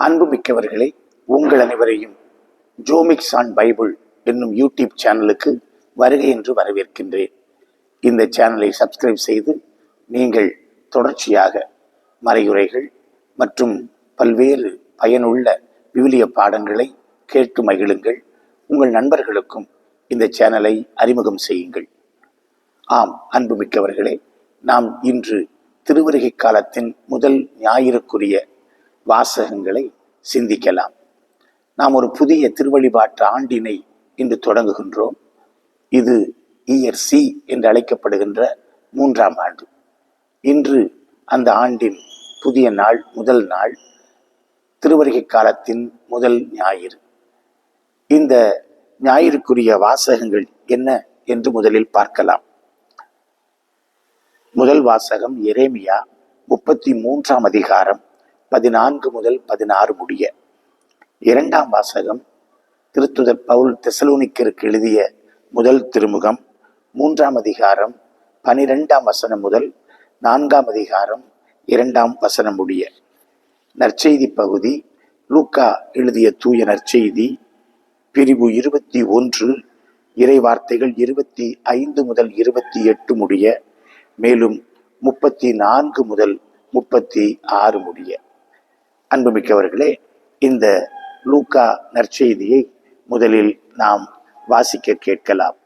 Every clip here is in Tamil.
அன்புமிக்கவர்களே உங்கள் அனைவரையும் ஜோமிக்ஸ் ஆன் பைபிள் என்னும் யூடியூப் சேனலுக்கு வருகை என்று வரவேற்கின்றேன். இந்த சேனலை சப்ஸ்கிரைப் செய்து நீங்கள் தொடர்ச்சியாக மறையுரைகள் மற்றும் பல்வேறு பயனுள்ள விவிலிய பாடங்களை கேட்டு மகிழுங்கள். உங்கள் நண்பர்களுக்கும் இந்த சேனலை அறிமுகம் செய்யுங்கள். ஆம் அன்புமிக்கவர்களே நாம் இன்று திருவருகை காலத்தின் முதல் ஞாயிறுக்குரிய வாசகங்களை சிந்திக்கலாம். நாம் ஒரு புதிய திருவழிபாட்டு ஆண்டினை இன்று தொடங்குகின்றோம். இது இயர் சி என்று அழைக்கப்படுகின்ற மூன்றாம் ஆண்டு. இன்று அந்த ஆண்டின் புதிய நாள் முதல் நாள் திருவருகை காலத்தின் முதல் ஞாயிறு. இந்த ஞாயிறுக்குரிய வாசகங்கள் என்ன என்று முதலில் பார்க்கலாம். முதல் வாசகம் எரேமியா முப்பத்தி மூன்றாம் அதிகாரம் பதினான்கு முதல் பதினாறு முடிய. இரண்டாம் வாசகம் திருத்துதர் பவுல் தெசலோனிக்கருக்கு எழுதிய முதல் திருமுகம் மூன்றாம் அதிகாரம் பனிரெண்டாம் வசனம் முதல் நான்காம் அதிகாரம் இரண்டாம் வசனம் முடிய. நற்செய்தி பகுதி லூக்கா எழுதிய தூய நற்செய்தி பிரிவு இருபத்தி ஒன்று இறை வார்த்தைகள் இருபத்தி ஐந்து முதல் இருபத்தி எட்டு முடிய மேலும் முப்பத்தி நான்கு முதல் முப்பத்தி ஆறு முடிய. அன்புமிக்கவர்களே இந்த லூக்கா நற்செய்தியை முதலில் நாம் வாசிக்க கேட்கலாம்.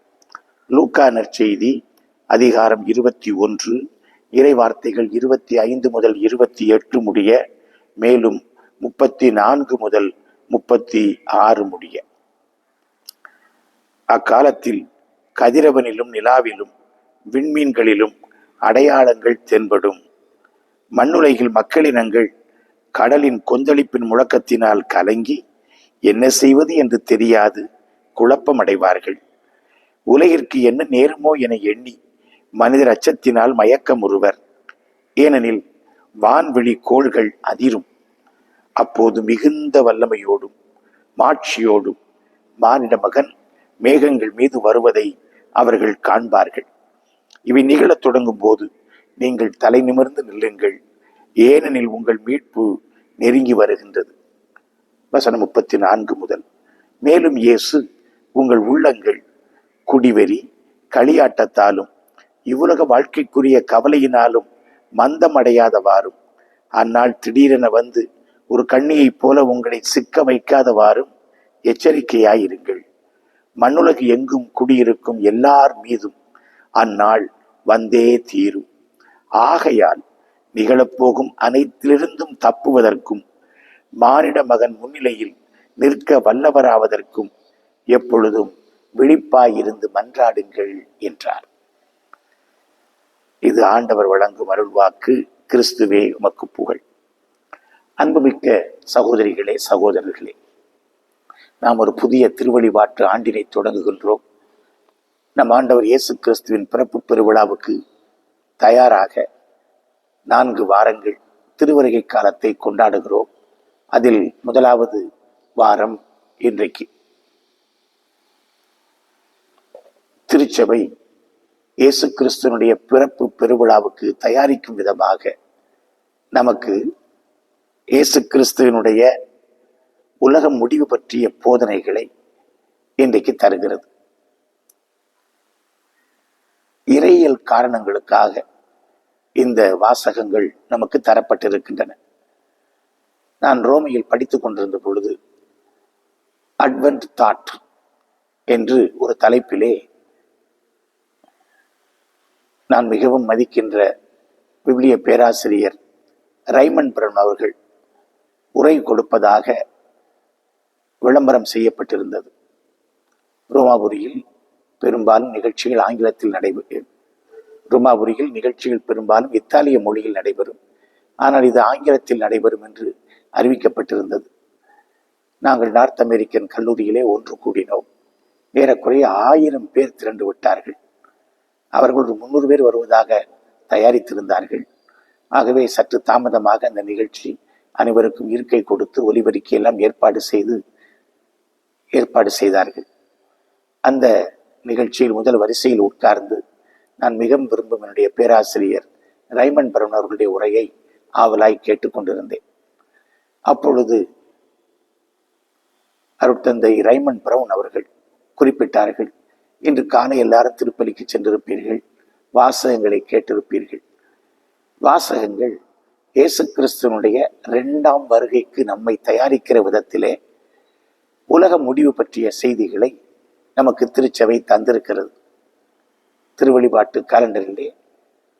லூக்கா நற்செய்தி அதிகாரம் இருபத்தி ஒன்று இறை வார்த்தைகள் இருபத்தி ஐந்து முதல் இருபத்தி எட்டு முடிய மேலும் முப்பத்தி நான்கு முதல் முப்பத்தி ஆறு முடிய. அக்காலத்தில் கதிரவனிலும் நிலாவிலும் விண்மீன்களிலும் அடையாளங்கள் தென்படும். மண்ணுலகில் மக்களினங்கள் கடலின் கொந்தளிப்பின் முழக்கத்தினால் கலங்கி என்ன செய்வது என்று தெரியாது குழப்பமடைவார்கள். உலகிற்கு என்ன நேருமோ என எண்ணி மனிதர் அச்சத்தினால் மயக்கமுறுவர் ஏனெனில் வான்வெளி கோள்கள் அதிரும். அப்போது மிகுந்த வல்லமையோடும் மாட்சியோடும் மானிட மகன் மேகங்கள் மீது வருவதை அவர்கள் காண்பார்கள். இவை நிகழத் தொடங்கும் போது நீங்கள் தலை நிமிர்ந்து நில்லுங்கள். ஏனெனில் உங்கள் மீட்பு நெருங்கி வருகின்றது. வசனம் முப்பத்தி நான்கு முதல். மேலும் இயேசு உங்கள் உள்ளங்கள் குடிவெறி களியாட்டத்தாலும் இவ்வுலக வாழ்க்கைக்குரிய கவலையினாலும் மந்தமடையாதவாறும் அந்நாள் திடீரென வந்து ஒரு கண்ணியைப் போல உங்களை சிக்க வைக்காதவாறும் எச்சரிக்கையாயிருங்கள். மண்ணுலகு எங்கும் குடியிருக்கும் எல்லார் மீதும் அந்நாள் வந்தே தீரும். ஆகையால் நிகழப்போகும் அனைத்திலிருந்தும் தப்புவதற்கும் மானிட மகன் முன்னிலையில் நிற்க வல்லவராவதற்கும் எப்பொழுதும் விழிப்பாயிருந்து மன்றாடுங்கள் என்றார். இது ஆண்டவர் வழங்கும் அருள்வாக்கு கிறிஸ்துவே உமக்கு புகழ். அன்புமிக்க சகோதரிகளே சகோதரர்களே நாம் ஒரு புதிய திருவழிபாட்டு ஆண்டினை தொடங்குகின்றோம். நம் ஆண்டவர் இயேசு கிறிஸ்துவின் பிறப்பு பெருவிழாவுக்கு தயாராக நான்கு வாரங்கள் திருவருகை காலத்தை கொண்டாடுகிறோம். அதில் முதலாவது வாரம் இன்றைக்கு. திருச்சபை இயேசு கிறிஸ்துனுடைய பிறப்பு பெருவிழாவுக்கு தயாரிக்கும் விதமாக நமக்கு இயேசு கிறிஸ்துவனுடைய உலக முடிவு பற்றிய போதனைகளை இன்றைக்கு தருகிறது. இறையியல் காரணங்களுக்காக இந்த வாசகங்கள் நமக்கு தரப்பட்டிருக்கின்றன. நான் ரோமையில் படித்து கொண்டிருந்த பொழுது அட்வென்ட் தாட் என்று ஒரு தலைப்பிலே நான் மிகவும் மதிக்கின்ற விவிலிய பேராசிரியர் ரைமன் பிரன் அவர்கள் உரை கொடுப்பதாக விளம்பரம் செய்யப்பட்டிருந்தது. ரோமாபுரியில் பெரும்பாலும் நிகழ்ச்சிகள் ஆங்கிலத்தில் நடைபெறும் ருமாபுரியில் நிகழ்ச்சிகள் பெரும்பாலும் இத்தாலிய மொழியில் நடைபெறும். ஆனால் இது ஆங்கிலத்தில் நடைபெறும் என்று அறிவிக்கப்பட்டிருந்தது. நாங்கள் நார்த் அமெரிக்கன் கல்லூரியிலே ஒன்று கூடினோம். ஏறக்குறைய ஆயிரம் பேர் திரண்டு விட்டார்கள். அவர்கள் ஒரு முன்னூறு பேர் வருவதாக தயாரித்திருந்தார்கள். ஆகவே சற்று தாமதமாக அந்த நிகழ்ச்சி அனைவருக்கும் இருக்கை கொடுத்து ஒலிபெருக்கி எல்லாம் ஏற்பாடு செய்து ஏற்பாடு செய்தார்கள். அந்த நிகழ்ச்சியில் முதல் வரிசையில் உட்கார்ந்து நான் மிகவும் விரும்பும் என்னுடைய பேராசிரியர் ரைமன் பரவன் அவர்களுடைய உரையை ஆவலாய் கேட்டுக்கொண்டிருந்தேன் அப்பொழுது அருட்தந்தை ரைமன் பிரவுன் அவர்கள் குறிப்பிட்டார்கள் இன்று காண எல்லாரும் திருப்பலிக்கு சென்றிருப்பீர்கள் வாசகங்களை கேட்டிருப்பீர்கள். வாசகங்கள் இயேசு கிறிஸ்துவனுடைய இரண்டாம் வருகைக்கு நம்மை தயாரிக்கிற விதத்திலே உலக முடிவு பற்றிய செய்திகளை நமக்கு திருச்சபை தந்திருக்கிறது. திருவழிபாட்டு காலண்டரிலே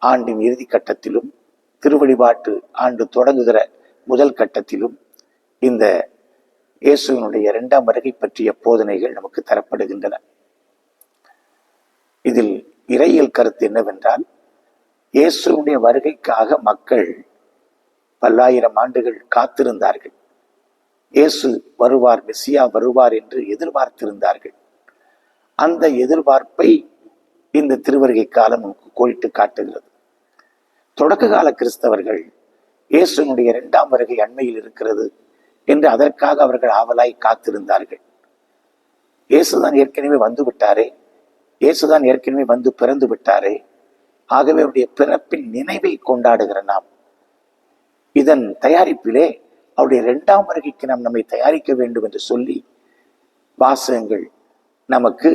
ஆண்டின் இறுதி கட்டத்திலும் திருவழிபாட்டு ஆண்டு தொடங்குகிற முதல் கட்டத்திலும் இந்த இயேசுவினுடைய இரண்டாம் வருகை பற்றிய போதனைகள் நமக்கு தரப்படுகின்றன. இதில் இறையியல் கருத்து என்னவென்றால் இயேசுவினுடைய வருகைக்காக மக்கள் பல்லாயிரம் ஆண்டுகள் காத்திருந்தார்கள். இயேசு வருவார் மெஸ்ஸியா வருவார் என்று எதிர்பார்த்திருந்தார்கள். அந்த எதிர்பார்ப்பை இந்த திருவருகை காலம் நமக்கு கோடிட்டு காட்டுகிறது. தொடக்க கால கிறிஸ்தவர்கள் இயேசுனுடைய இரண்டாம் வருகை அண்மையில் இருக்கிறது என்று அதற்காக அவர்கள் ஆவலாய் காத்திருந்தார்கள். இயேசுதான் ஏற்கனவே வந்து விட்டாரே. இயேசுதான் ஏற்கனவே வந்து பிறந்து விட்டாரே. ஆகவே அவருடைய பிறப்பின் நினைவை கொண்டாடுகிற நாம். இதன் தயாரிப்பிலே அவருடைய இரண்டாம் வருகைக்கு நாம் நம்மை தயாரிக்க வேண்டும் என்று சொல்லி வாசகங்கள் நமக்கு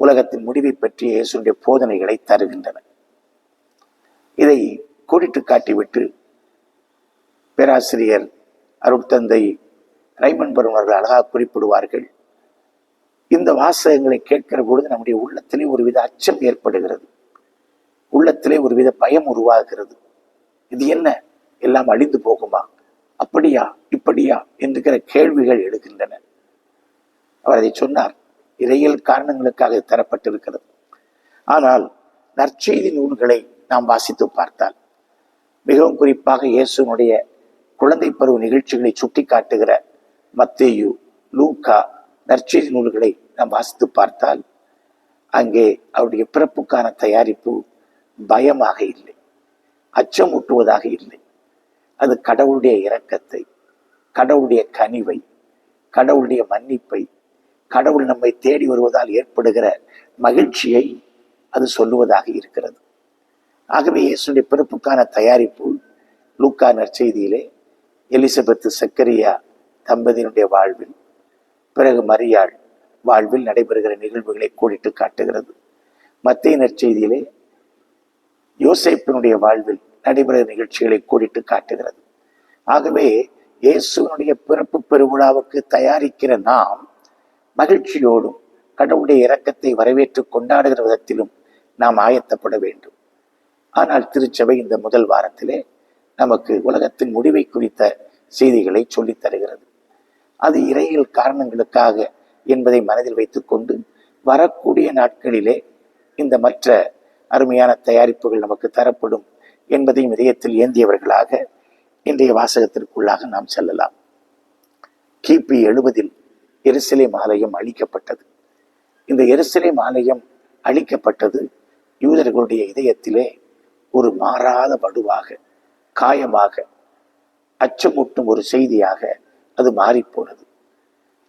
உலகத்தின் முடிவை பற்றிய இயேசுடைய போதனைகளை தருகின்றன. இதை கோடிட்டு காட்டிவிட்டு பேராசிரியர் அருட்தந்தை ரைமன் பெருமர்கள் அழகாக குறிப்பிடுவார்கள். இந்த வாசகங்களை கேட்கிற பொழுது நம்முடைய உள்ளத்திலே ஒருவித அச்சம் ஏற்படுகிறது. உள்ளத்திலே ஒருவித பயம் உருவாகிறது. இது என்ன? எல்லாம் அழிந்து போகுமா? அப்படியா? இப்படியா? என்கிற கேள்விகள் எழுகின்றன. அவர் அதை சொன்னார். இறையியல் காரணங்களுக்காக தரப்பட்டிருக்கிறது. ஆனால் நற்செய்தி நூல்களை நாம் வாசித்து பார்த்தால் மிகவும் குறிப்பாக இயேசுனுடைய குழந்தை பருவ நிகழ்ச்சிகளை சுட்டி காட்டுகிற மத்தேயு லூக்கா நற்செய்தி நூல்களை நாம் வாசித்து பார்த்தால் அங்கே அவருடைய பிறப்புக்கான தயாரிப்பு பயமாக இல்லை அச்சமூட்டுவதாக இல்லை. அது கடவுளுடைய இரக்கத்தை கடவுளுடைய கனிவை கடவுளுடைய மன்னிப்பை கடவுள் நம்மை தேடி வருவதால் ஏற்படுகிற மகிழ்ச்சியை அது சொல்லுவதாக இருக்கிறது. ஆகவே இயேசுடைய பிறப்புக்கான தயாரிப்பு லூக்கா நற்செய்தியிலே எலிசபெத் சக்கரியா தம்பதியினுடைய வாழ்வில் பிறகு மரியாள் வாழ்வில் நடைபெறுகிற நிகழ்வுகளை கோடிட்டு காட்டுகிறது. மத்திய நற்செய்தியிலே யோசேப்பினுடைய வாழ்வில் நடைபெறுகிற நிகழ்ச்சிகளை கோடிட்டு காட்டுகிறது. ஆகவே இயேசுனுடைய பிறப்பு பெருவிழாவுக்கு தயாரிக்கிற நாம் மகிழ்ச்சியோடும் கடவுளுடைய இரக்கத்தை வரவேற்று கொண்டாடுகிற விதத்திலும் நாம் ஆயத்தப்பட வேண்டும். ஆனால் திருச்சபை இந்த முதல் வாரத்திலே நமக்கு உலகத்தின் முடிவை குறித்த செய்திகளை சொல்லித் தருகிறது. அது இறையியல் காரணங்களுக்காக என்பதை மனதில் வைத்துக்கொண்டு வரக்கூடிய நாட்களிலே இந்த மற்ற அருமையான தயாரிப்புகள் நமக்கு தரப்படும் என்பதையும் இதயத்தில் ஏந்தியவர்களாக இன்றைய வாசகத்திற்குள்ளாக நாம் செல்லலாம். கிபி எழுபதில் எருசலேம் ஆலயம் அழிக்கப்பட்டது. இந்த எருசலேம் ஆலயம் அழிக்கப்பட்டது யூதர்களுடைய இதயத்திலே ஒரு மாறாத வடுவாக காயமாக அச்சமூட்டும் ஒரு செய்தியாக அது மாறிப்போனது.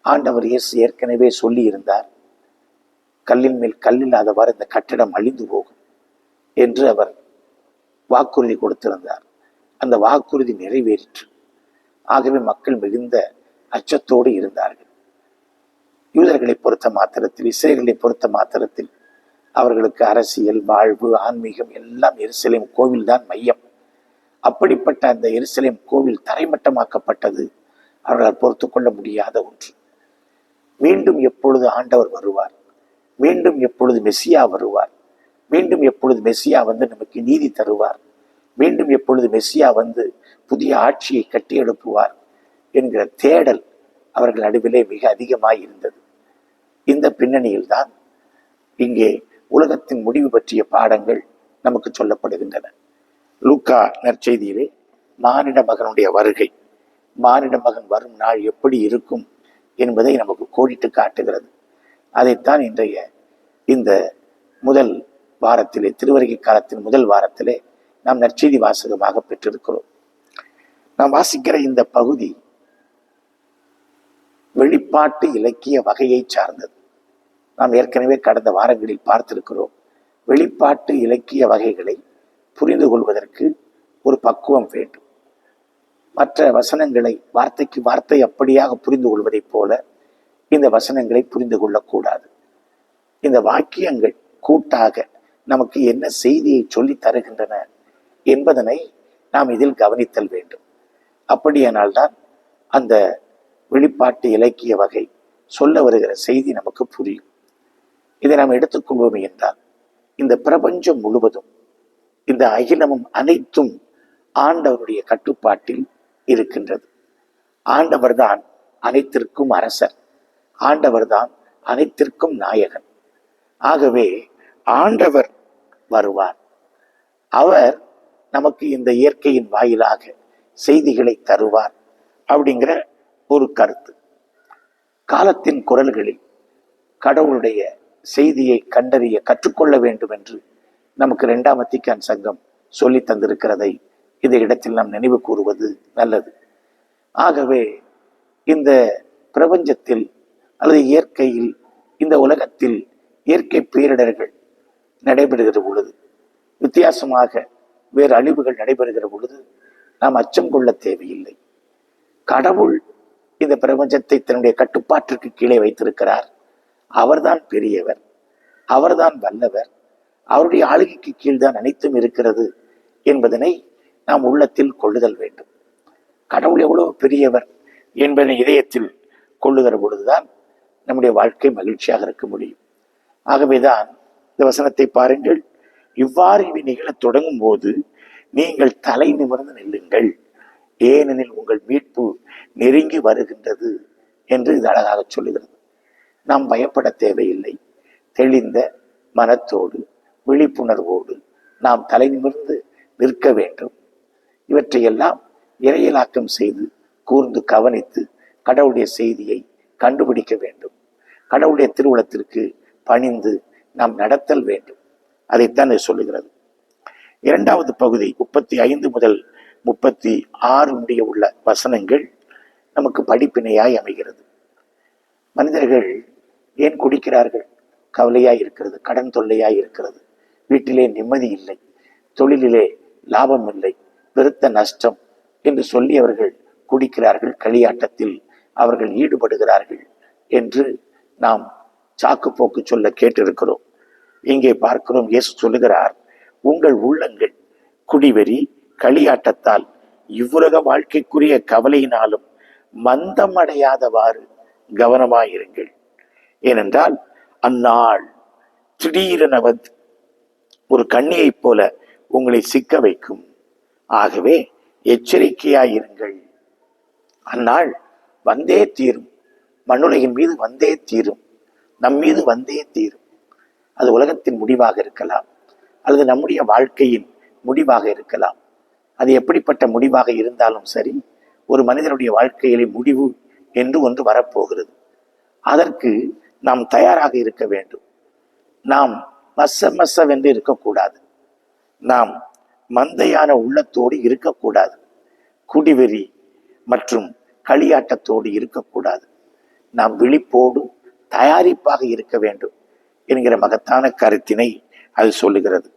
ஆண்டவர் இயேசு ஏற்கனவே சொல்லி இருந்தார் கல்லின் மேல் கல்லில்லாதவாறு இந்த கட்டிடம் அழிந்து போகும் என்று அவர் வாக்குறுதி கொடுத்திருந்தார். அந்த வாக்குறுதி நிறைவேறிற்று. ஆகவே மக்கள் மிகுந்த அச்சத்தோடு இருந்தார்கள். யூதர்களை பொறுத்த மாத்திரத்தில் இஸ்ரேல்களை பொறுத்த மாத்திரத்தில் அவர்களுக்கு அரசியல் வாழ்வு ஆன்மீகம் எல்லாம் எருசலேம் கோவில் தான் மையம். அப்படிப்பட்ட அந்த எருசலேம் கோவில் தரைமட்டமாக்கப்பட்டது அவர்களால் பொறுத்து கொள்ள முடியாத ஒன்று. மீண்டும் எப்பொழுது ஆண்டவர் வருவார்? மீண்டும் எப்பொழுது மெஸ்ஸியா வருவார்? மீண்டும் எப்பொழுது மெஸ்ஸியா வந்து நமக்கு நீதி தருவார்? மீண்டும் எப்பொழுது மெஸ்ஸியா வந்து புதிய ஆட்சியை கட்டி எழுப்புவார் என்கிற தேடல் அவர்கள் நடுவிலே மிக அதிகமாய் இருந்தது. இந்த பின்னணியில் தான் இங்கே உலகத்தின் முடிவு பற்றிய பாடங்கள் நமக்கு சொல்லப்படுகின்றன. லூக்கா நற்செய்தியிலே மானிட மகனுடைய வருகை. மானிட மகன் வரும் நாள் எப்படி இருக்கும் என்பதை நமக்கு கோடிட்டு காட்டுகிறது. அதைத்தான் இன்றைய இந்த முதல் வாரத்திலே திருவருகை காலத்தின் முதல் வாரத்திலே நாம் நற்செய்தி வாசகமாக பெற்றிருக்கிறோம். நாம் வாசிக்கிற இந்த பகுதி வெளிப்பாட்டு இலக்கிய வகையை சார்ந்தது. நாம் ஏற்கனவே கடந்த வாரங்களில் பார்த்திருக்கிறோம். வெளிப்பாட்டு இலக்கிய வகைகளை புரிந்து கொள்வதற்கு ஒரு பக்குவம் வேண்டும். மற்ற வசனங்களை வார்த்தைக்கு வார்த்தை அப்படியாக புரிந்து கொள்வதைப் போல இந்த வசனங்களை புரிந்து கொள்ளக்கூடாது. இந்த வாக்கியங்கள் கூட்டாக நமக்கு என்ன செய்தியை சொல்லி தருகின்றன என்பதனை நாம் இதில் கவனித்தல் வேண்டும். அப்படியானால்தான் அந்த வெளிப்பாட்டு இலக்கிய வகை சொல்ல வருகிற செய்தி நமக்கு புரியும். இதை நாம் எடுத்துக்கொள்வோம் என்றால் இந்த பிரபஞ்சம் முழுவதும் இந்த அகிலமும் அனைத்தும் ஆண்டவருடைய கட்டுப்பாட்டில் இருக்கின்றது. ஆண்டவர்தான் அனைத்திற்கும் அரசர். ஆண்டவர்தான் அனைத்திற்கும் நாயகன். ஆகவே ஆண்டவர் வருவார். அவர் நமக்கு இந்த இயற்கையின் வாயிலாக செய்திகளை தருவார் அப்படிங்கிற ஒரு கருத்து. காலத்தின் குரல்களில் கடவுளுடைய செய்தியை கண்டறிய கற்றுக்கொள்ள வேண்டும் என்று நமக்கு இரண்டாம் அத்திக்கான் சங்கம் சொல்லி தந்திருக்கிறதை இந்த இடத்தில் நாம் நினைவு கூறுவது நல்லது. ஆகவே இந்த பிரபஞ்சத்தில் அல்லது இயற்கையில் இந்த உலகத்தில் இயற்கை பேரிடர்கள் நடைபெறுகிற பொழுது வித்தியாசமாக வேறு அழிவுகள் நடைபெறுகிற பொழுது நாம் அச்சம் கொள்ள தேவையில்லை. கடவுள் இந்த பிரபஞ்சத்தை தன்னுடைய கட்டுப்பாட்டிற்கு கீழே வைத்திருக்கிறார். அவர்தான் பெரியவர். அவர்தான் வல்லவர். அவருடைய ஆளுகைக்கு கீழ்தான் அனைத்தும் இருக்கிறது என்பதனை நாம் உள்ளத்தில் கொள்ளுதல் வேண்டும். கடவுள் எவ்வளவு பெரியவர் என்பதை இதயத்தில் கொள்ளுகிற பொழுதுதான் நம்முடைய வாழ்க்கை மகிழ்ச்சியாக இருக்க முடியும். ஆகவேதான் இந்த வசனத்தை பாருங்கள். இவ்வாறு இவை நிகழத் தொடங்கும் போது நீங்கள் தலை நிமிர்ந்து நில்லுங்கள். ஏனெனில் உங்கள் மீட்பு நெருங்கி வருகின்றது என்று இது அழகாக சொல்லுகிறது. நாம் பயப்பட தேவையில்லை. தெளிந்த மனத்தோடு விழிப்புணர்வோடு நாம் தலை நிமிர்ந்து நிற்க வேண்டும். இவற்றையெல்லாம் இறையலாக்கம் செய்து கூர்ந்து கவனித்து கடவுளுடைய செய்தியை கண்டுபிடிக்க வேண்டும். கடவுளுடைய திருவுளத்திற்கு பணிந்து நாம் நடத்தல் வேண்டும். அதைத்தான் இது சொல்லுகிறது. இரண்டாவது பகுதி முப்பத்தி ஐந்து முதல் முப்பத்தி ஆறு முடிய உள்ள வசனங்கள் நமக்கு படிப்பினையாய் அமைகிறது. மனிதர்கள் ஏன் குடிக்கிறார்கள்? கவலையாய் இருக்கிறது கடன் தொல்லையாய் இருக்கிறது. வீட்டிலே நிம்மதி இல்லை தொழிலிலே லாபம் இல்லை பெருத்த நஷ்டம் என்று சொல்லி அவர்கள் குடிக்கிறார்கள் களியாட்டத்தில் அவர்கள் ஈடுபடுகிறார்கள் என்று நாம் சாக்கு போக்கு சொல்ல கேட்டிருக்கிறோம். இங்கே பார்க்கிறோம் இயேசு சொல்லுகிறார் உங்கள் உள்ளங்கள் குடிவெறி களியாட்டத்தால் இவ்வுலக வாழ்க்கைக்குரிய கவலையினாலும் மந்தமடையாதவாறு கவனமாயிருங்கள். ஏனென்றால் அந்நாள் திடீரென வந்து ஒரு கண்ணியைப் போல உங்களை சிக்க வைக்கும். ஆகவே எச்சரிக்கையாயிருங்கள். அந்நாள் வந்தே தீரும். மண்ணுலகின் மீது வந்தே தீரும். நம் மீது வந்தே தீரும். அது உலகத்தின் முடிவாக இருக்கலாம். அல்லது நம்முடைய வாழ்க்கையின் முடிவாக இருக்கலாம். அது எப்படிப்பட்ட முடிவாக இருந்தாலும் சரி ஒரு மனிதனுடைய வாழ்க்கையிலே முடிவு என்று ஒன்று வரப்போகிறது. அதற்கு நாம் தயாராக இருக்க வேண்டும். நாம் மச மசவென்று இருக்கக்கூடாது. நாம் மந்தையான உள்ளத்தோடு இருக்கக்கூடாது. குடிவெறி மற்றும் களியாட்டத்தோடு இருக்கக்கூடாது. நாம் விழிப்போடு தயாரிப்பாக இருக்க வேண்டும் என்கிற மகத்தான கருத்தினை அது சொல்லுகிறது.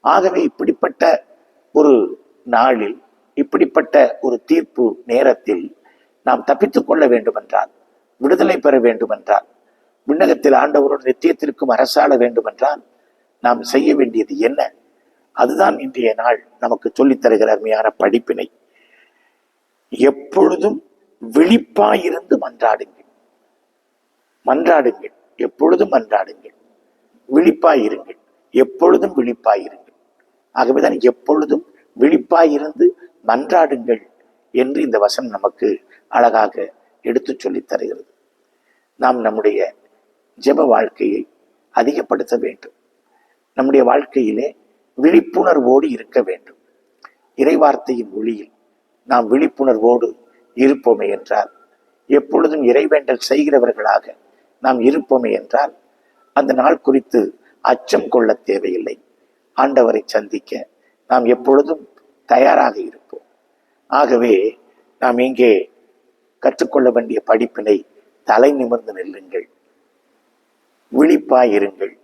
ஆகவே இப்படிப்பட்ட ஒரு நாளில் இப்படிப்பட்ட ஒரு தீர்ப்பு நேரத்தில் நாம் தப்பித்துக் கொள்ள வேண்டுமென்றால் விடுதலை பெற வேண்டுமென்றால் விண்ணகத்தில் ஆண்டவரோடு நித்தியத்திற்கும் அரசாள வேண்டுமென்றால் நாம் செய்ய வேண்டியது என்ன? அதுதான் இன்றைய நாள் நமக்கு சொல்லித் தருகிற அருமையான படிப்பினை. எப்பொழுதும் விழிப்பாயிருந்து மன்றாடுங்கள். மன்றாடுங்கள். எப்பொழுதும் மன்றாடுங்கள். விழிப்பாயிருங்கள். எப்பொழுதும் விழிப்பாயிருங்கள். ஆகவேதான் எப்பொழுதும் விழிப்பாயிருந்து மன்றாடுங்கள் என்று இந்த வசனம் நமக்கு அழகாக எடுத்துச் சொல்லித் தருகிறது. நாம் நம்முடைய ஜெப வாழ்க்கையை அதிகப்படுத்த வேண்டும். நம்முடைய வாழ்க்கையிலே விழிப்புணர்வோடு இருக்க வேண்டும். இறைவார்த்தையின் ஒளியில் நாம் விழிப்புணர்வோடு இருப்போமே என்றால் எப்பொழுதும் இறைவேண்டல் செய்கிறவர்களாக நாம் இருப்போமே என்றால் அந்த நாள் குறித்து அச்சம் கொள்ள தேவையில்லை. ஆண்டவரை சந்திக்க நாம் எப்பொழுதும் தயாராக இருப்போம். ஆகவே நாம் இங்கே கற்றுக்கொள்ள வேண்டிய படிப்பினை தலை நிமிர்ந்து நில்லுங்கள். விழிப்பாயிருங்கள்.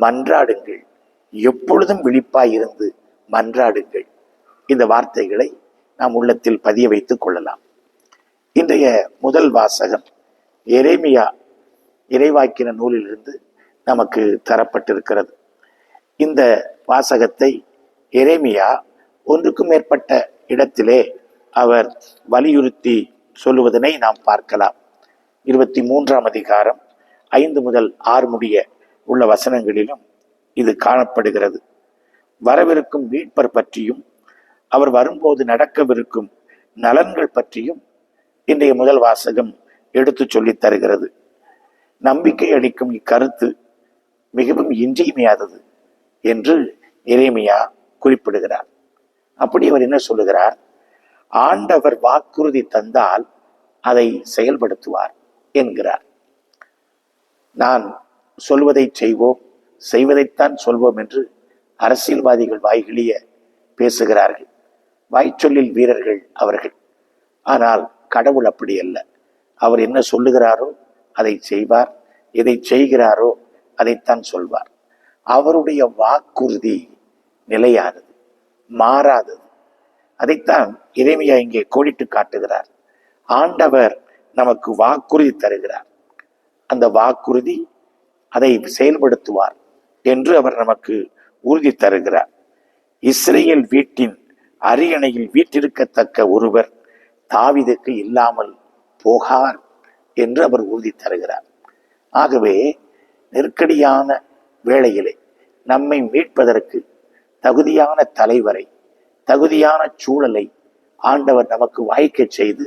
மன்றாடுங்கள். எப்பொழுதும் விழிப்பாயிருந்து மன்றாடுங்கள். இந்த வார்த்தைகளை நாம் உள்ளத்தில் பதிய வைத்துக் கொள்ளலாம். இன்றைய முதல் வாசகம் எரேமியா இறைவாக்கின நூலிலிருந்து நமக்கு தரப்பட்டிருக்கிறது. இந்த வாசகத்தை எரேமியா ஒன்றுக்கும் மேற்பட்ட இடத்திலே அவர் வலியுறுத்தி சொல்லுவதனை நாம் பார்க்கலாம். இருபத்தி மூன்றாம் அதிகாரம் ஐந்து முதல் ஆறு முடிய உள்ள வசனங்களிலும் இது காணப்படுகிறது. வரவிருக்கும் மீட்பர் பற்றியும் அவர் வரும்போது நடக்கவிருக்கும் நலன்கள் பற்றியும் இன்றைய முதல் வாசகம் எடுத்து சொல்லித் தருகிறது. நம்பிக்கை அளிக்கும் இக்கருத்து மிகவும் இன்றியமையாதது என்று இறைமையா குறிப்பிடுகிறார். அப்படி அவர் என்ன சொல்லுகிறார்? ஆண்டவர் வாக்குறுதி தந்தால் அதை செயல்படுத்துவார் என்கிறார். நான் சொல்வதை செய்வோம் செய்வதைத்தான் சொல்வோம் என்று அரசியல்வாதிகள் வாய்கிழிய பேசுகிறார்கள். வாய்ச்சொல்லில் வீரர்கள் அவர்கள். ஆனால் கடவுள் அப்படி அல்ல. அவர் என்ன சொல்லுகிறாரோ அதை செய்வார். எதை செய்கிறாரோ அதைத்தான் சொல்வார். அவருடைய வாக்குறுதி நிலையானது. மாறாதது. அதைத்தான் இறைமையா இங்கே கோடிட்டு காட்டுகிறார். ஆண்டவர் நமக்கு வாக்குறுதி தருகிறார். அந்த வாக்குறுதி அதை செயல்படுத்துவார் என்று அவர் நமக்கு உறுதி தருகிறார். இஸ்ரேல் வீட்டின் அரியணையில் வீட்டிருக்கத்தக்க ஒருவர் தாவிதுக்கு இல்லாமல் போகார் என்று அவர் உறுதி தருகிறார். ஆகவே நெருக்கடியான வேளையிலே நம்மை மீட்பதற்கு தகுதியான தலைவரை தகுதியான சூழலை ஆண்டவர் நமக்கு வாய்க்கச் செய்து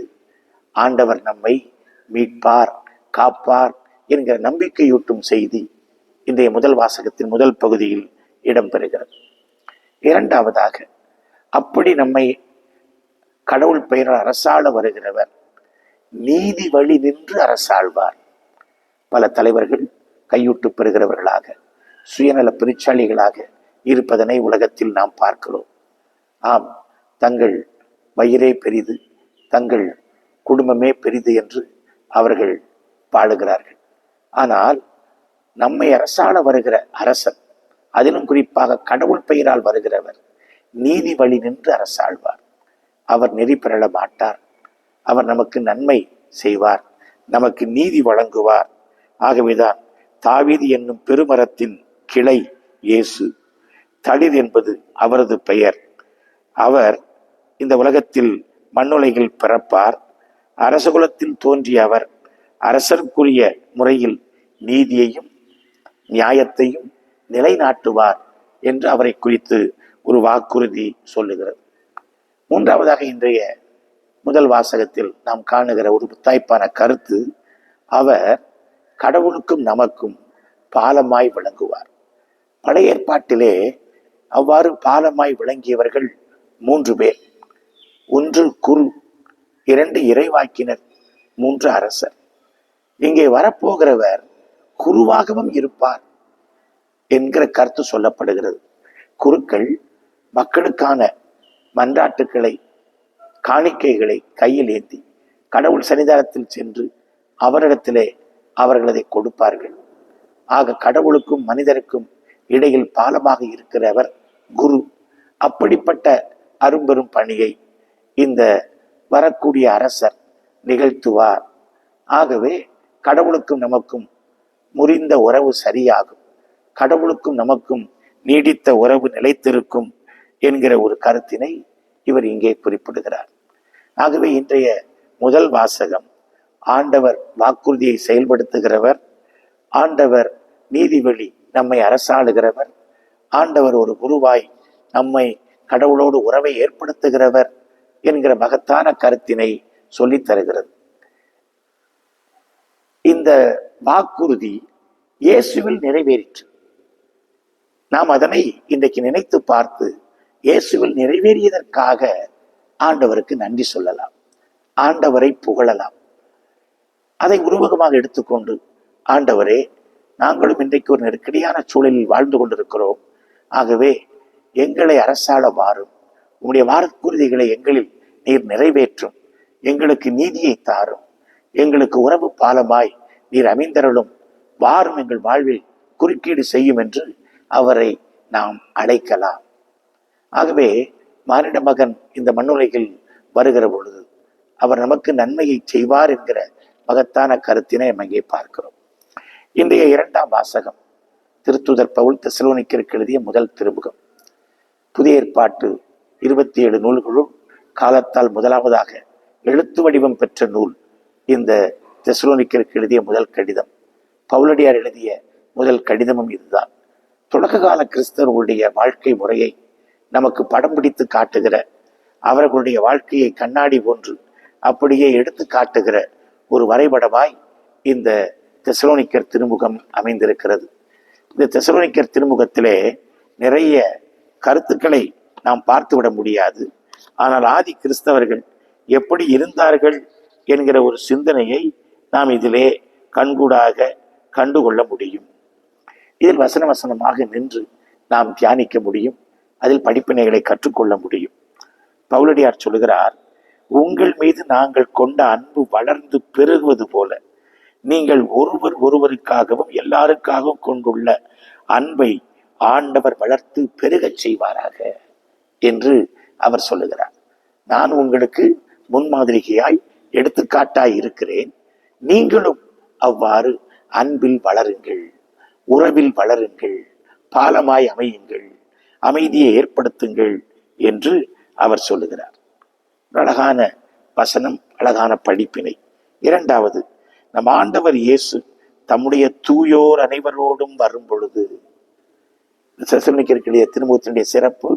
ஆண்டவர் நம்மை மீட்பார் காப்பார் என்கிற நம்பிக்கையூட்டும் செய்தி இன்றைய முதல் வாசகத்தின் முதல் பகுதியில் இடம்பெறுகிறது. இரண்டாவதாக அப்படி நம்மை கடவுள் பெயரால் அரசாள வருகிறவர் நீதி வழி நின்று அரசாழ்வார் பல தலைவர்கள் கையூட்டு பெறுகிறவர்களாக சுயநல பெருச்சாளிகளாக இருப்பதனை உலகத்தில் நாம் பார்க்கிறோம். ஆம் தங்கள் வயிறே பெரிது தங்கள் குடும்பமே பெரிது என்று அவர்கள் பாடுகிறார்கள். ஆனால் நம்மை அரசாள வருகிற அரசன் அதிலும் குறிப்பாக கடவுள் பெயரால் வருகிறவர் நீதி வழி நின்று அரசாழ்வார். அவர் நெறி பெறல மாட்டார். அவர் நமக்கு நன்மை செய்வார் நமக்கு நீதி வழங்குவார். ஆகவேதான் தாவீது என்னும் பெருமரத்தின் கிளை இயேசு தளிர் என்பது அவரது பெயர். அவர் இந்த உலகத்தில் மண்ணுலைகள் பிறப்பார். அரசகுலத்தில் தோன்றிய அவர் அரசர்க்குரிய முறையில் நீதியையும் நியாயத்தையும் நிலைநாட்டுவார் என்று அவரை குறித்து ஒரு வாக்குறுதி சொல்லுகிறது. மூன்றாவதாக இன்றைய முதல் வாசகத்தில் நாம் காணுகிற ஒரு புத்தாய்ப்பான கருத்து அவர் கடவுளுக்கும் நமக்கும் பாலமாய் விளங்குவார். பழைய ஏற்பாட்டிலே அவ்வாறு பாலமாய் விளங்கியவர்கள் மூன்று பேர். ஒன்று குரு இரண்டு இறைவாக்கினர் மூன்று அரசர். இங்கே வரப்போகிறவர் குருவாகவும் இருப்பார் என்கிற கருத்து சொல்லப்படுகிறது. குருக்கள் மக்களுக்கான மன்றாட்டுக்களை காணிக்கைகளை கையில் ஏந்தி கடவுள் சன்னிதானத்தில் சென்று அவரிடத்திலே அவர்களதை கொடுப்பார்கள். ஆக கடவுளுக்கும் மனிதருக்கும் இடையில் பாலமாக இருக்கிறவர் குரு. அப்படிப்பட்ட அரும்பெரும் பணியை இந்த வரக்கூடிய அரசர் நிகழ்த்துவார். ஆகவே கடவுளுக்கும் நமக்கும் முறிந்த உறவு சரியாகும். கடவுளுக்கும் நமக்கும் நீடித்த உறவு நிலைத்திருக்கும் என்கிற ஒரு கருத்தினை இவர் இங்கே குறிப்பிடுகிறார். ஆகவே இன்றைய முதல் வாசகம் ஆண்டவர் வாக்குறுதியை செயல்படுத்துகிறவர் ஆண்டவர் நீதிவழி நம்மை அரசாளுகிறவர் ஆண்டவர் ஒரு குருவாய் நம்மை கடவுளோடு உறவை ஏற்படுத்துகிறவர் என்கிற மகத்தான கருத்தினை சொல்லித் தருகிறது. இந்த வாக்குறுதி இயேசுவில் நிறைவேறிற்று. நாம் அதனை இன்றைக்கு நினைத்து பார்த்து இயேசுவில் நிறைவேறியதற்காக ஆண்டவருக்கு நன்றி சொல்லலாம். ஆண்டவரை புகழலாம். அதை உருவகமாக எடுத்துக்கொண்டு ஆண்டவரே நாங்களும் இன்றைக்கு ஒரு நெருக்கடியான சூழலில் வாழ்ந்து கொண்டிருக்கிறோம். ஆகவே எங்களை அரசாள வாரும். உம்முடைய வாக்குறுதிகளை எங்களில் நீர் நிறைவேற்றும். எங்களுக்கு நீதியை தாரும். எங்களுக்கு உறவு பாலமாய் நீர் அமைந்தருளும். வாரும் எங்கள் வாழ்வில் குறுக்கீடு செய்யும் என்று அவரை நாம் அழைக்கலாம். ஆகவே மானிட மகன் இந்த மண்ணுலகில் வருகிற பொழுது அவர் நமக்கு நன்மையை செய்வார் என்கிற மகத்தான கருத்தினை நம்ம இங்கே பார்க்கிறோம். இன்றைய இரண்டாம் வாசகம். திருத்துதர் பவுல் தெசலோனிக்கருக்கு எழுதிய முதல் திருமுகம். புதிய ஏற்பாட்டு இருபத்தி ஏழு நூல்களுள் காலத்தால் முதலாவதாக எழுத்து வடிவம் பெற்ற நூல் இந்த தெசலோனிக்கருக்கு எழுதிய முதல் கடிதம். பவுலடியார் எழுதிய முதல் கடிதமும் இதுதான். தொடக்க கால கிறிஸ்தவர்களுடைய வாழ்க்கை முறையை நமக்கு படம் பிடித்து காட்டுகிற அவர்களுடைய வாழ்க்கையை கண்ணாடி போன்று அப்படியே எடுத்து காட்டுகிற ஒரு வரைபடமாய் இந்த தெசலோனிக்கர் திருமுகம் அமைந்திருக்கிறது. இந்த தெசலோனிக்கர் திருமுகத்திலே நிறைய கருத்துக்களை நாம் பார்த்துவிட முடியாது. ஆனால் ஆதி கிறிஸ்தவர்கள் எப்படி இருந்தார்கள் என்கிற ஒரு சிந்தனையை நாம் இதிலே கண்கூடாக கண்டுகொள்ள முடியும். இதில் வசன வசனமாக நின்று நாம் தியானிக்க முடியும். அதில் படிப்பினைகளை கற்றுக்கொள்ள முடியும். பவுலடியார் சொல்கிறார் உங்கள் மீது நாங்கள் கொண்ட அன்பு வளர்ந்து பெருகுவது போல நீங்கள் ஒருவர் ஒருவருக்காகவும் எல்லாருக்காகவும் கொண்டுள்ள அன்பை ஆண்டவர் வளர்த்து பெருகச் செய்வாராக என்று அவர் சொல்லுகிறார். நான் உங்களுக்கு முன்மாதிரிகையாய் எடுத்துக்காட்டாய் இருக்கிறேன். நீங்களும் அவ்வாறு அன்பில் வளருங்கள் உறவில் வளருங்கள் பாலமாய் அமையுங்கள் அமைதியை ஏற்படுத்துங்கள் என்று அவர் சொல்லுகிறார். அழகான வசனம் அழகான படிப்பினை. இரண்டாவது நம் ஆண்டவர் இயேசு தம்முடைய தூயோர் அனைவரோடும் வரும் பொழுது செசனிக்கருடைய திருமுகத்தினுடைய சிறப்பு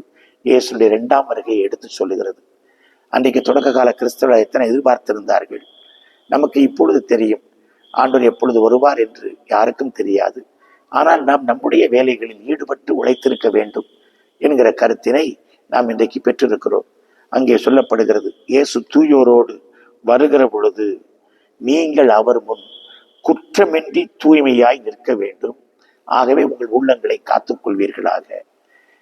இயேசுடைய இரண்டாம் வருகையை எடுத்து சொல்லுகிறது. அன்றைக்கு தொடக்க கால கிறிஸ்தவர்கள் எத்தனை எதிர்பார்த்திருந்தார்கள்? நமக்கு இப்பொழுது தெரியும். ஆண்டவர் எப்பொழுது வருவார் என்று யாருக்கும் தெரியாது. ஆனால் நாம் நம்முடைய வேலைகளில் ஈடுபட்டு உழைத்திருக்க வேண்டும் என்கிற கருத்தினை நாம் இன்றைக்கு பெற்றிருக்கிறோம். அங்கே சொல்லப்படுகிறது இயேசு தூயோரோடு வருகிற பொழுது நீங்கள் அவர் முன் குற்றமின்றி தூய்மையாய் நிற்க வேண்டும். ஆகவே உங்கள் உள்ளங்களை காத்துக்கொள்வீர்களாக.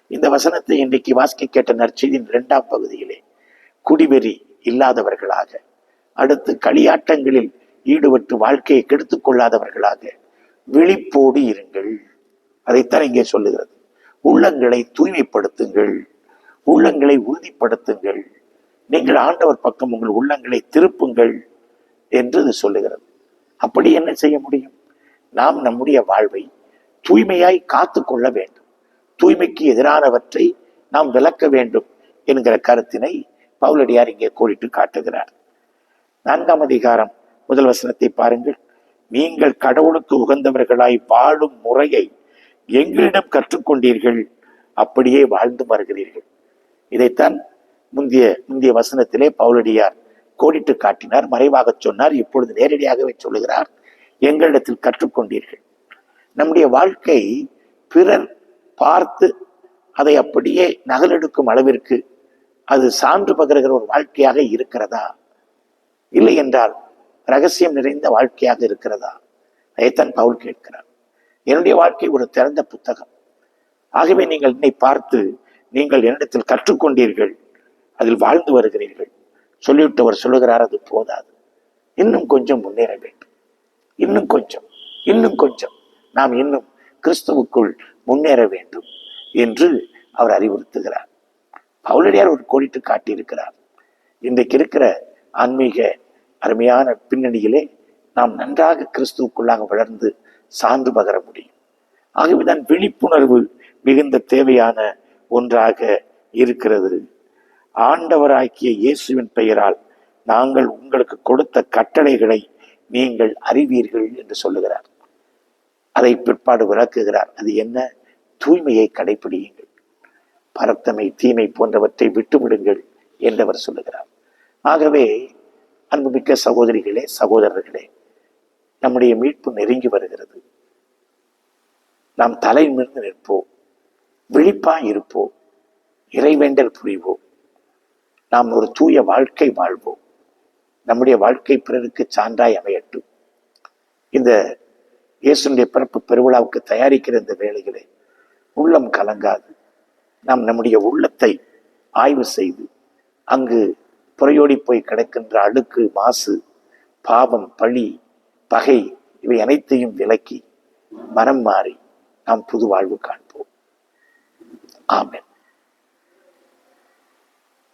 இந்த வசனத்தை இன்றைக்கு வாசிக்க கேட்ட நற்செய்தியின் இரண்டாம் பகுதியிலே குடிவெறி இல்லாதவர்களாக அடுத்து களியாட்டங்களில் ஈடுபட்டு வாழ்க்கையை கெடுத்துக் கொள்ளாதவர்களாக விழிப்போடு இருங்கள். அதைத்தான் இங்கே சொல்லுகிறது. உள்ளங்களை தூய்மைப்படுத்துங்கள். உள்ளங்களை உறுதிப்படுத்துங்கள். நீங்கள் ஆண்டவர் பக்கம் உங்கள் உள்ளங்களை திருப்புங்கள். என்று இது சொல்லுகிறது. அப்படி என்ன செய்ய முடியும்? நாம் நம்முடைய வாழ்வை தூய்மையாய் காத்து கொள்ள வேண்டும். தூய்மைக்கு எதிரானவற்றை நாம் விளக்க வேண்டும் என்கிற கருத்தினை பவுலடியார் இங்கே கோடிட்டு காட்டுகிறார். நான்காம் அதிகாரம் முதல் வசனத்தை பாருங்கள். நீங்கள் கடவுளுக்கு உகந்தவர்களாய் வாழும் முறையை எங்களிடம் கற்றுக்கொண்டீர்கள் அப்படியே வாழ்ந்து வருகிறீர்கள் இதைத்தான் முந்தைய முந்தைய வசனத்திலே பவுலடியார் கோடிட்டு காட்டினார். மறைவாக சொன்னார். இப்பொழுது நேரடியாகவே சொல்லுகிறார். எங்களிடத்தில் கற்றுக்கொண்டீர்கள். நம்முடைய வாழ்க்கை பிறர் பார்த்து அதை அப்படியே நகலெடுக்கும் அளவிற்கு அது சான்று பகிர்கிற ஒரு வாழ்க்கையாக இருக்கிறதா? இல்லை என்றால் ரகசியம் நிறைந்த வாழ்க்கையாக இருக்கிறதா? அதைத்தான் பவுல் கேட்கிறார். என்னுடைய வாழ்க்கை ஒரு திறந்த புத்தகம். ஆகவே நீங்கள் என்னை பார்த்து நீங்கள் என்னிடத்தில் கற்றுக்கொண்டீர்கள். அதில் வாழ்ந்து வருகிறீர்கள். சொல்லிவிட்டு அவர் சொல்லுகிறார் அது போதாது. இன்னும் கொஞ்சம் முன்னேற வேண்டும். இன்னும் கொஞ்சம் இன்னும் கொஞ்சம். நாம் இன்னும் கிறிஸ்துவுக்குள் முன்னேற வேண்டும் என்று அவர் அறிவுறுத்துகிறார். பவுலடியார் ஒரு கோடிட்டு காட்டியிருக்கிறார். இன்றைக்கு இருக்கிற ஆன்மீக அருமையான பின்னணியிலே நாம் நன்றாக கிறிஸ்துவுக்குள்ளாக வளர்ந்து சார்ந்து பகர முடியும். ஆகவேதான் விழிப்புணர்வு மிகுந்த தேவையான ஒன்றாக இருக்கிறது. ஆண்டவராக்கிய இயேசுவின் பெயரால் நாங்கள் உங்களுக்கு கொடுத்த கட்டளைகளை நீங்கள் அறிவீர்கள் என்று சொல்லுகிறார். அதை பிற்பாடு விளக்குகிறார். அது என்ன? தூய்மையை கடைபிடியுங்கள் பரத்தமை தீமை போன்றவற்றை விட்டுவிடுங்கள் என்றவர் சொல்லுகிறார். ஆகவே அன்புமிக்க சகோதரிகளே சகோதரர்களே நம்முடைய மீட்பு நெருங்கி வருகிறது. நாம் தலை நிமிர்ந்து நிற்போம். விழிப்பாய் இருப்போம். இறைவேண்டல் புரிவோம். நாம் ஒரு தூய வாழ்க்கை வாழ்வோம். நம்முடைய வாழ்க்கை பிறருக்கு சான்றாய் அமையட்டும். இந்த இயேசுடைய பிறப்பு பெருவிழாவுக்கு தயாரிக்கிற இந்த வேலைகளை உள்ளம் கலங்காது. நாம் நம்முடைய உள்ளத்தை ஆய்வு செய்து அங்கு புறையோடி போய் கிடக்கின்ற அழுக்கு மாசு பாவம் பழி பகை இவை அனைத்தையும் விலக்கி மனம் மாறி நாம் புது வாழ்வு காண்போம். ஆமென்.